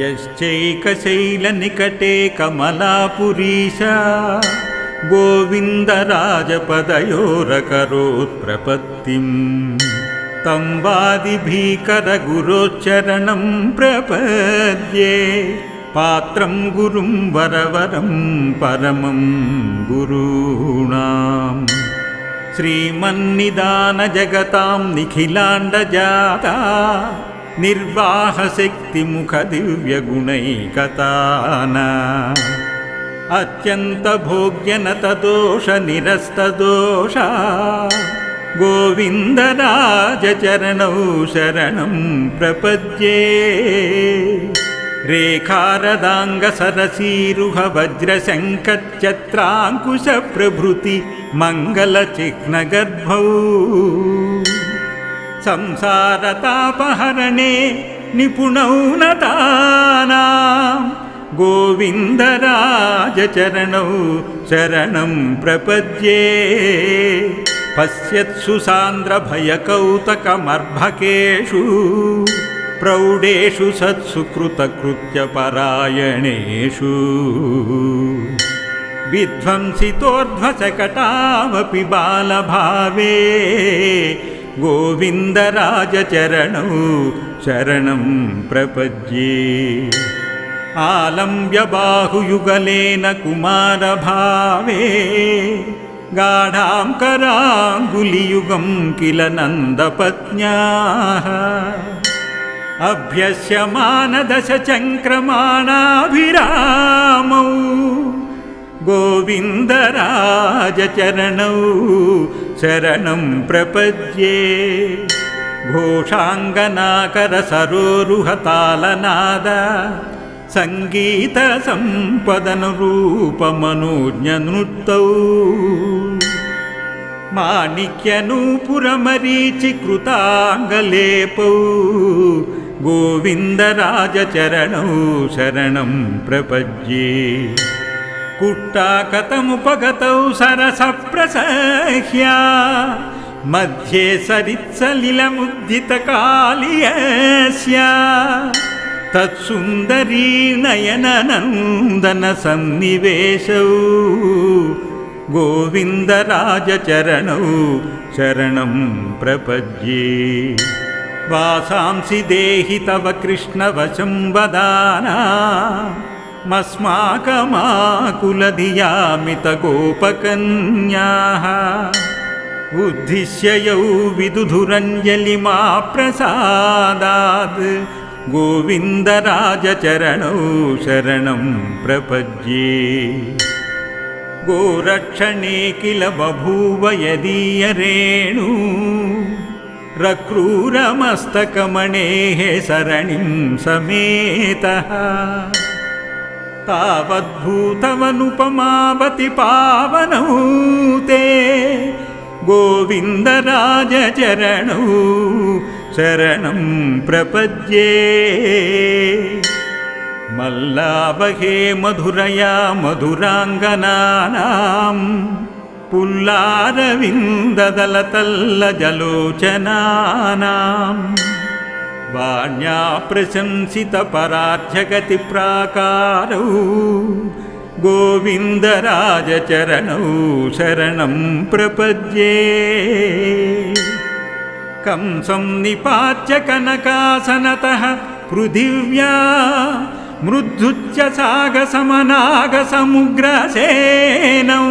यश्चैकशैलनिकटे कमलापुरीशा गोविन्दराजपदयोरकरोत्प्रपत्तिम्। तं वादिभीकरगुरोच्चरणं प्रपद्ये पात्रं गुरुं वरवरं परमं गुरूणाम्। श्रीमन्निदानजगतां निखिलाण्डजाता निर्वाहशक्तिमुखदिव्यगुणैकताना। अत्यन्तभोग्यनतदोषनिरस्तदोषा। गोविन्दराजचरणौ शरणं प्रपद्ये। रेखारदाङ्गसरसीरुहवज्रशङ्खच्चत्राङ्कुशप्रभृति मङ्गलचिह्नगर्भौ संसारतापहरणे निपुणौ नतानां गोविन्दराजचरणौ शरणं प्रपद्ये पश्यत्सु सान्द्रभयकौतकमर्भकेषु प्रौढेषु सत्सु कृतकृत्यपरायणेषु विध्वंसितोर्ध्वशकटामपि बालभावे गोविन्दराजचरणौ शरणं प्रपद्ये। आलम्ब्यबाहुयुगलेन कुमारभावे गाढां कराङ्गुलियुगं किल नन्दपत्न्याः। अभ्यस्यमानदशचङ्क्रमाणाभिरामौ गोविन्दराजचरणौ शरणं प्रपद्ये घोषाङ्गनाकरसरोरुहतालनाद सङ्गीतसम्पदनुरूपमनोज्ञनृत्तौ। माणिक्यनूपुरमरीचिकृताङ्गलेपौ गोविन्दराजचरणौ शरणं प्रपद्ये कुट्टाकतमुपगतौ सरसप्रसह्या। मध्ये सरित्सलिलमुद्दितकालियस्य तत्सुन्दरी नयननन्दनसन्निवेशौ गोविन्दराजचरणौ शरणं प्रपद्ये। वासांसि देहि तव कृष्णवशं वदाना मस्माकमाकुलधियामितगोपकन्याः। उद्दिश्य यौ विदुधुरञ्जलिमा प्रसादात् गोविन्दराजचरणौ शरणं प्रपद्ये। गोरक्षणे किल बभूव यदीयरेणु रक्रूरमस्तकमणेः सरणिं समेतः तावद्भूतवनुपमावति पावनौ ते गोविन्दराजचरणौ शरणं प्रपद्ये। मल्लावहे मधुरया मधुराङ्गनानां पुल्लारविन्ददलतल्लजलोचनानां वाण्या प्रशंसितपराध्यगतिप्राकारौ गोविन्दराजचरणौ शरणं प्रपद्ये। कंसं निपात्य कनकासनतः पृथिव्या मृद्धुच्च सागसमनागसमुग्रसेनौ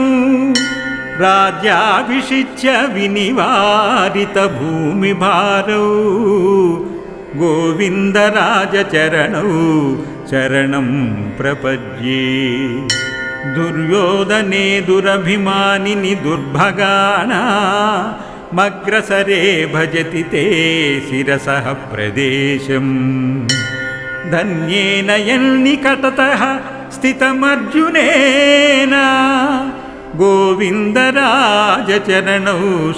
राज्याभिषिच्य विनिवारितभूमिभारौ गोविन्दराजचरणौ शरणं प्रपद्ये दुर्योधने दुरभिमानिनि दुर्भगाना मग्रसरे भजति ते शिरसः प्रदेशम् धन्येन यन्निकटतः स्थितमर्जुनेन गोविन्दराजचरणौ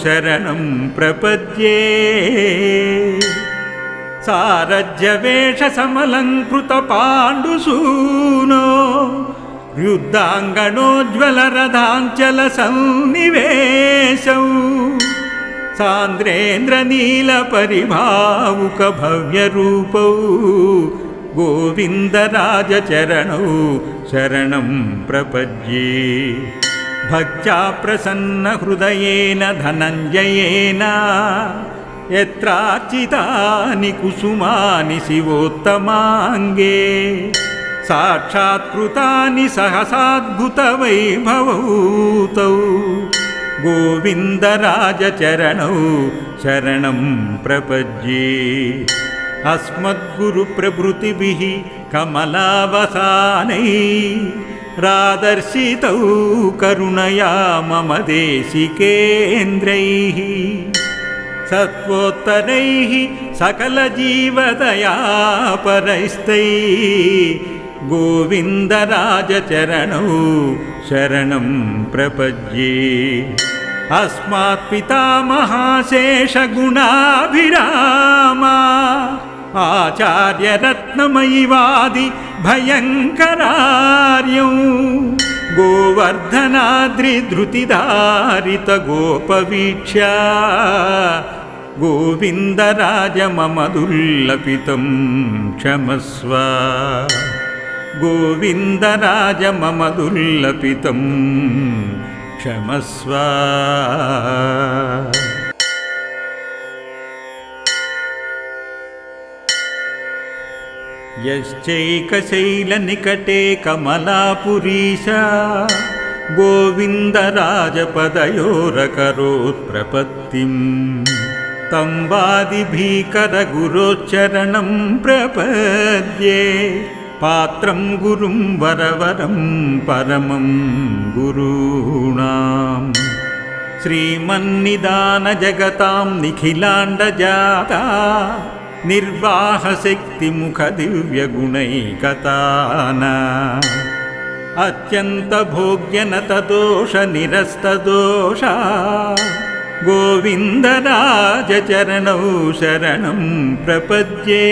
शरणं प्रपद्ये సారథ్యవేషసమలంకృత పాండుసూనో యుద్ధాంగణోజ్వలరథాంచల సన్నివేశౌ సాంద్రేంద్రనీలపరిభావుక భవ్యరూపౌ గోవిందరాజచరణౌ శరణం ప్రపజ్యే. భక్త్యా ప్రసన్నహృదయేన ధనంజయేన. यत्रार्चितानि कुसुमानि शिवोत्तमाङ्गे साक्षात्कृतानि सहसाद्भुतवैभवौ तौ गोविन्दराजचरणौ शरणं प्रपद्ये। अस्मद्गुरुप्रभृतिभिः कमलावसानै रादर्शितौ करुणया मम देशिकेन्द्रैः सत्त्वोत्तरैः सकलजीवदया परैस्तैः गोविन्दराजचरणौ शरणं प्रपद्ये। अस्मात् पितामहाशेषगुणाभिरामा आचार्यरत्नमयि वादि भयङ्करार्यौ। गोवर्धनाद्रिधृतिधारितगोपवीक्ष्या गोविन्दराज मम दुर्लपितं क्षमस्व गोविन्दराज मम दुर्लपितं क्षमस्व यश्चैकशैलनिकटे कमलापुरीशा गोविन्दराजपदयोरकरोत्प्रपत्तिम् तं वादिभीकरगुरोच्चरणं प्रपद्ये पात्रं गुरुं वरवरं परमं गुरूणाम् श्रीमन्निदानजगतां निखिलाण्डजाता निर्वाहशक्तिमुखदिव्यगुणैकताना। अत्यन्तभोग्यनतदोषनिरस्तदोषा गोविन्दराजचरणौ शरणं प्रपद्ये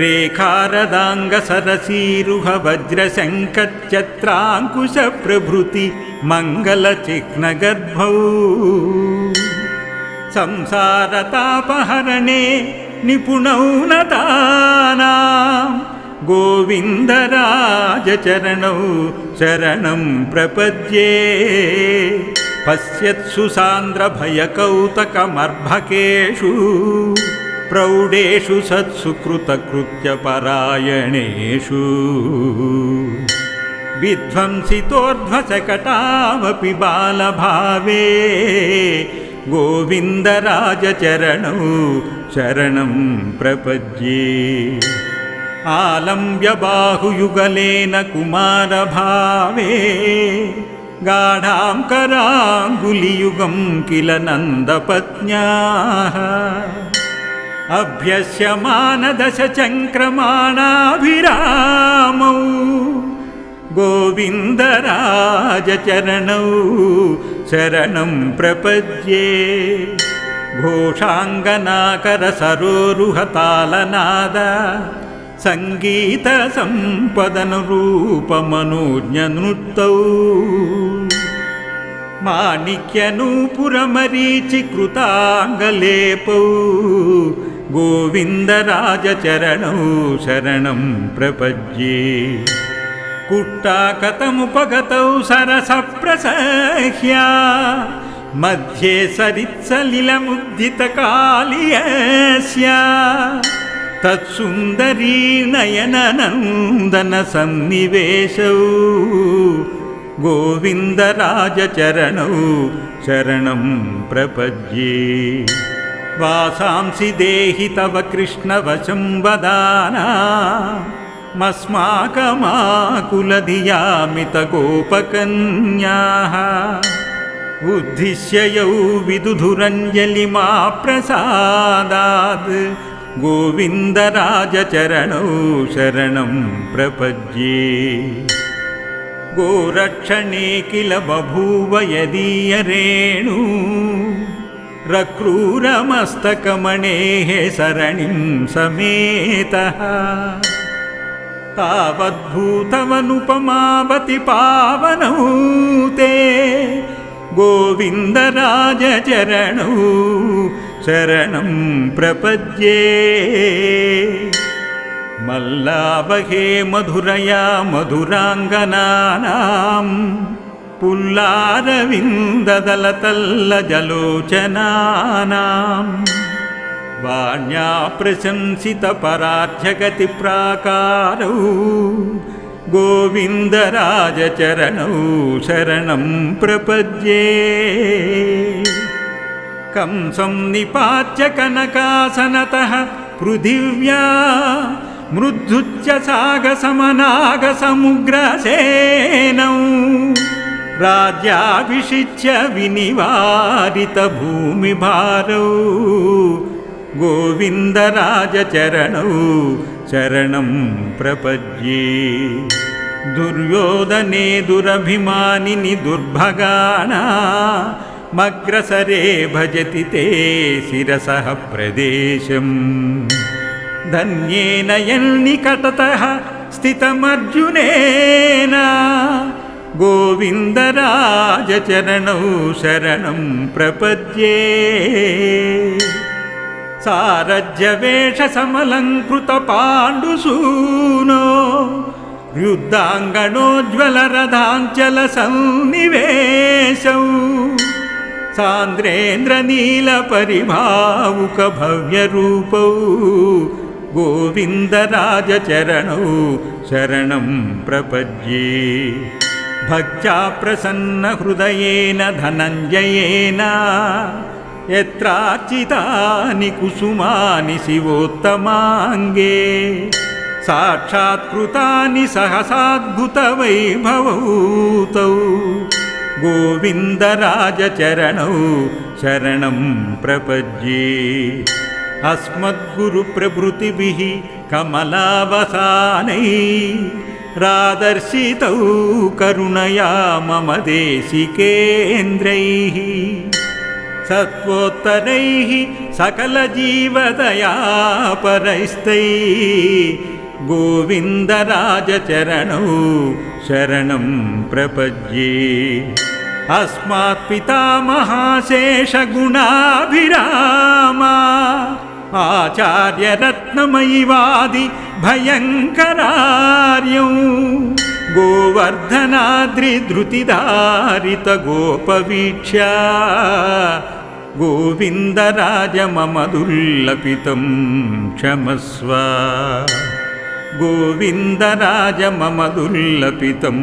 रेखारदाङ्गसरसीरुहवज्रशङ्खच्चत्राङ्कुशप्रभृति मङ्गलचिह्नगर्भौ संसारतापहरणे निपुणौ नतानां गोविन्दराजचरणौ शरणं प्रपद्ये पश्यत्सु सान्द्रभयकौतकमर्भकेषु प्रौढेषु सत्सु कृतकृत्यपरायणेषु विध्वंसितोर्ध्वशकटावपि बालभावे गोविन्दराजचरणौ शरणं प्रपद्ये। आलम्ब्यबाहुयुगलेन कुमारभावे गाढां कराङ्गुलियुगं किल नन्दपत्न्याः। अभ्यस्यमानदशचङ्क्रमाणाभिरामौ गोविन्दराजचरणौ शरणं प्रपद्ये। घोषाङ्गनाकरसरोरुहतालनाद सङ्गीतसम्पदनुरूपमनोज्ञनृत्तौ माणिक्यनूपुरमरीचिकृताङ्गलेपौ गोविन्दराजचरणौ शरणं प्रपद्ये कुट्टाकतमुपगतौ सरसप्रसह्या मध्ये सरित्सलिलमुद्दितकालियस्य तत्सुन्दरी नयननन्दनसन्निवेशौ। गोविन्दराजचरणौ शरणं प्रपद्ये। वासांसि देहि तव कृष्णवशं वदाना। मस्माकमाकुलधियामितगोपकन्याः। उद्दिश्य यौ विदुधुरञ्जलिमा प्रसादात् गोविन्दराजचरणौ शरणं प्रपद्ये गोरक्षणे किल बभूव यदीयरेणु रक्रूरमस्तकमणेः सरणिं समेतः तावद्भूतमनुपमावति पावनौ ते गोविन्दराजचरणौ शरणं प्रपद्ये मल्लावहे मधुरया मधुराङ्गनानां पुल्लारविन्ददलतल्लजलोचनानां वाण्या प्रशंसितपराध्यगतिप्राकारौ गोविन्दराजचरणौ शरणं प्रपद्ये कंसं निपात्य कनकासनतः पृथिव्या मृद्धुच्च सागसमनागसमुग्रसेनौ राज्याभिषिच्य विनिवारितभूमिभारौ गोविन्दराजचरणौ चरणं प्रपद्ये। दुर्योधने दुरभिमानिनि दुर्भगाणा మగ్రసరే భజతి తే శిరస ప్రదేశం. ధన్యేన యన్నికటతः స్థితమర్జునేన. గోవిందరాజచరణౌ శరణం ప్రపద్యే. సారజ్యవేషసమలంకృత పాండుసూనో యుద్ధాంగణోజ్వలరథాంచల సన్నివేశౌ సాంద్రేంద్రనీలపరిభావుక భవ్యరూపౌ గోవిందరాజచరణౌ శరణం ప్రపద్యే భక్త్యా ప్రసన్నహృదయేన ధనంజయేన యత్రార్చితాని కుసుమాని శివోత్తమాంగే సాక్షాత్కృతాని गोविन्दराजचरणौ शरणं प्रपद्ये अस्मद्गुरुप्रभृतिभिः कमलावसानै रादर्शितौ करुणया मम देशिकेन्द्रैः सत्त्वोत्तरैः सकलजीवतया परैस्तै गोविन्दराजचरणौ शरणं प्रपज्ये अस्मात् पितामहाशेषगुणाभिरामा आचार्यरत्नमयि वादि भयङ्करार्यौ। गोवर्धनाद्रिधृतिधारितगोपवीक्ष्या गोविन्दराज मम दुर्लपितं क्षमस्व। गोविन्दराज मम दुर्लपितं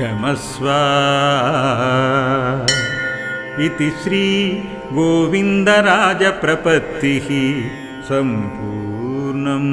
क्षमस्व। इति श्रीगोविन्दराजप्रपत्तिः सम्पूर्णम्